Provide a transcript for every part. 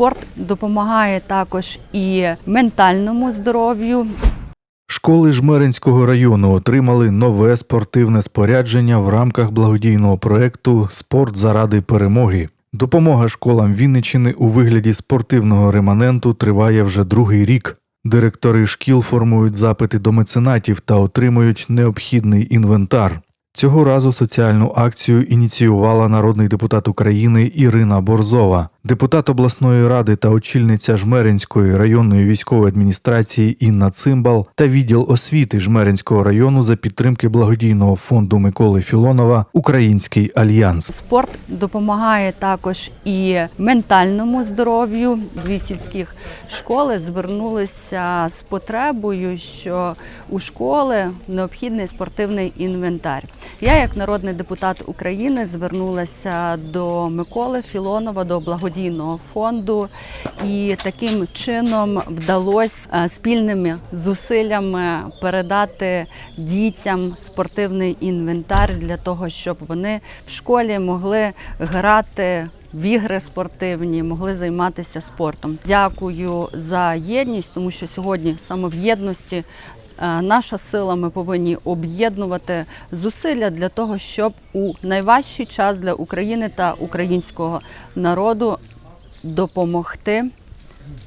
Спорт допомагає також і ментальному здоров'ю, Школи Жмеринського району отримали нове спортивне спорядження в рамках благодійного проекту Спорт заради перемоги. Допомога школам Вінниччини у вигляді спортивного реманенту триває вже другий рік. Директори шкіл формують запити до меценатів та отримують необхідний інвентар. Цього разу соціальну акцію ініціювала народний депутат України Ірина Борзова. Депутат обласної ради та очільниця Жмеринської районної військової адміністрації Інна Цимбал та відділ освіти Жмеринського району за підтримки благодійного фонду Миколи Філонова Український альянс. Спорт допомагає також і ментальному здоров'ю. Дві сільських школи звернулися з потребою, що у школи необхідний спортивний інвентар. Я, як народний депутат України, звернулася до Миколи Філонова, до благодійного фонду, і таким чином вдалося е, спільними зусиллями передати дітям спортивний інвентар для того, щоб вони в школі могли грати. В ігри спортивні могли займатися спортом. Дякую за єдність, тому що сьогодні саме в єдності наша сила. Ми повинні об'єднувати зусилля для того, щоб у найважчий час для України та українського народу допомогти,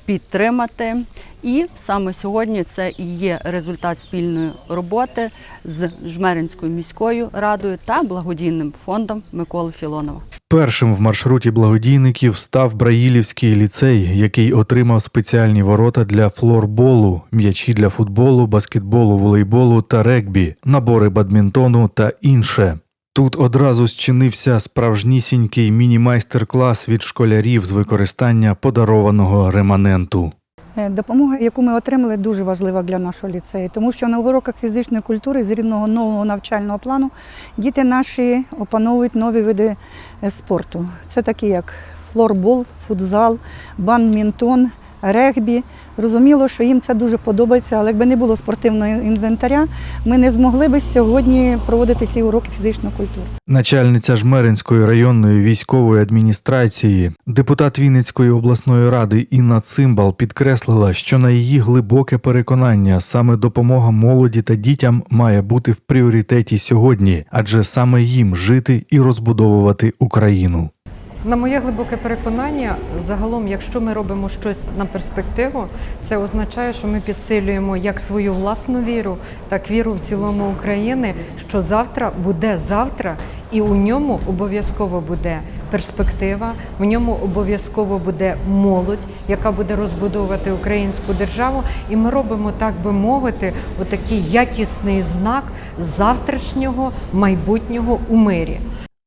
підтримати. І саме сьогодні це і є результат спільної роботи з Жмеринською міською радою та благодійним фондом Миколи Філонова. Першим в маршруті благодійників став Браїлівський ліцей, який отримав спеціальні ворота для флорболу, м'ячі для футболу, баскетболу, волейболу та регбі, набори бадмінтону та інше. Тут одразу зчинився справжнісінький міні-майстер-клас від школярів з використання подарованого реманенту. Е, Допомога, яку ми отримали, дуже важлива для нашого ліцею, тому що на уроках фізичної культури з рідного нового навчального плану діти наші опановують нові види е, спорту. Це такі як флорбол, футзал, бадмінтон, регбі. Зрозуміло, що їм це дуже подобається, але якби не було спортивного інвентаря, ми не змогли би сьогодні проводити ці уроки фізичної культури. Начальниця Жмеринської районної військової адміністрації, депутат Вінницької обласної ради Інна Цимбал підкреслила, що на її глибоке переконання саме допомога молоді та дітям має бути в пріоритеті сьогодні, адже саме їм жити і розбудовувати Україну. На моє глибоке переконання, загалом, якщо ми робимо щось на перспективу, це означає, що ми підсилюємо як свою власну віру, так віру в цілому України, що завтра буде завтра, і у ньому обов'язково буде перспектива, в ньому обов'язково буде молодь, яка буде розбудовувати українську державу. І ми робимо, так би мовити, отакий якісний знак завтрашнього майбутнього у мирі.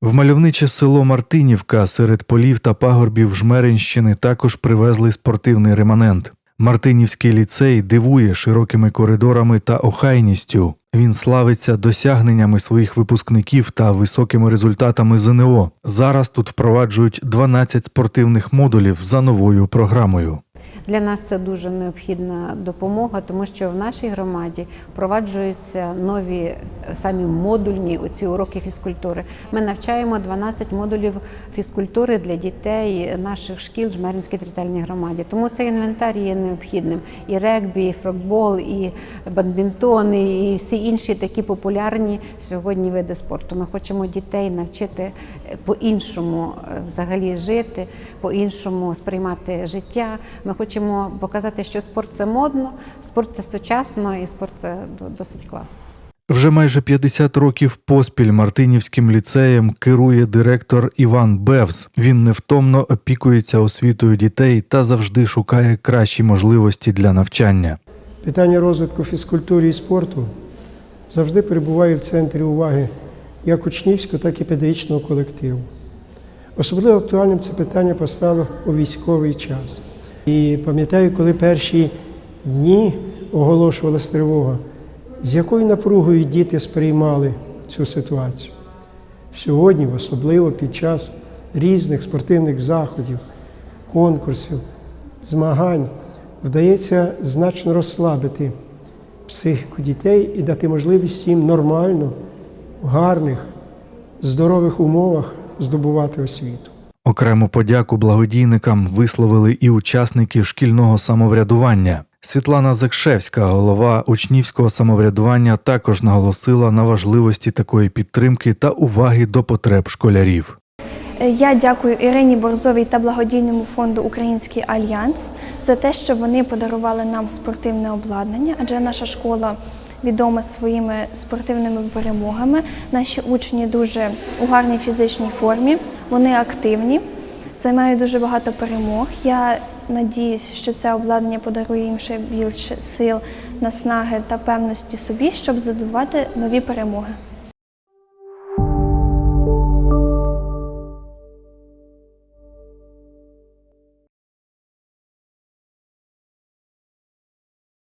В мальовниче село Мартинівка серед полів та пагорбів Жмеринщини також привезли спортивний реманент. Мартинівський ліцей дивує широкими коридорами та охайністю. Він славиться досягненнями своїх випускників та високими результатами ЗНО. Зараз тут впроваджують 12 спортивних модулів за новою програмою. Для нас це дуже необхідна допомога, тому що в нашій громаді впроваджуються нові самі модульні оці уроки фізкультури. Ми навчаємо 12 модулів фізкультури для дітей наших шкіл Жмеринській територіальній громаді. Тому цей інвентар є необхідним. І регбі, і фрокбол, і бадмінтон, і всі інші такі популярні сьогодні види спорту. Ми хочемо дітей навчити по-іншому е, взагалі жити, по-іншому сприймати життя. Ми хочемо показати, що спорт це модно, спорт це сучасно і спорт це досить класно. Вже майже 50 років поспіль Мартинівським ліцеєм керує директор Іван Бевс. Він невтомно опікується освітою дітей та завжди шукає кращі можливості для навчання. Питання розвитку фізкультури і спорту завжди перебуває в центрі уваги як учнівського, так і педагогічного колективу. Особливо актуальним це питання постало у військовий час. І пам'ятаю, коли перші дні оголошувалась тривога, з якою напругою діти сприймали цю ситуацію. Сьогодні, особливо під час різних спортивних заходів, конкурсів, змагань, вдається значно розслабити психіку дітей і дати можливість їм нормально, в гарних, здорових умовах здобувати освіту. Окрему подяку благодійникам висловили і учасники шкільного самоврядування. Світлана Закшевська, голова учнівського самоврядування, також наголосила на важливості такої підтримки та уваги до потреб школярів. Я дякую Ірині Борзовій та благодійному фонду Український альянс за те, що вони подарували нам спортивне обладнання, адже наша школа відома своїми спортивними перемогами. Наші учні дуже у гарній фізичній формі, вони активні, займають дуже багато перемог. Я надіюсь, що це обладнання подарує їм ще більше сил, наснаги та певності собі, щоб здобувати нові перемоги.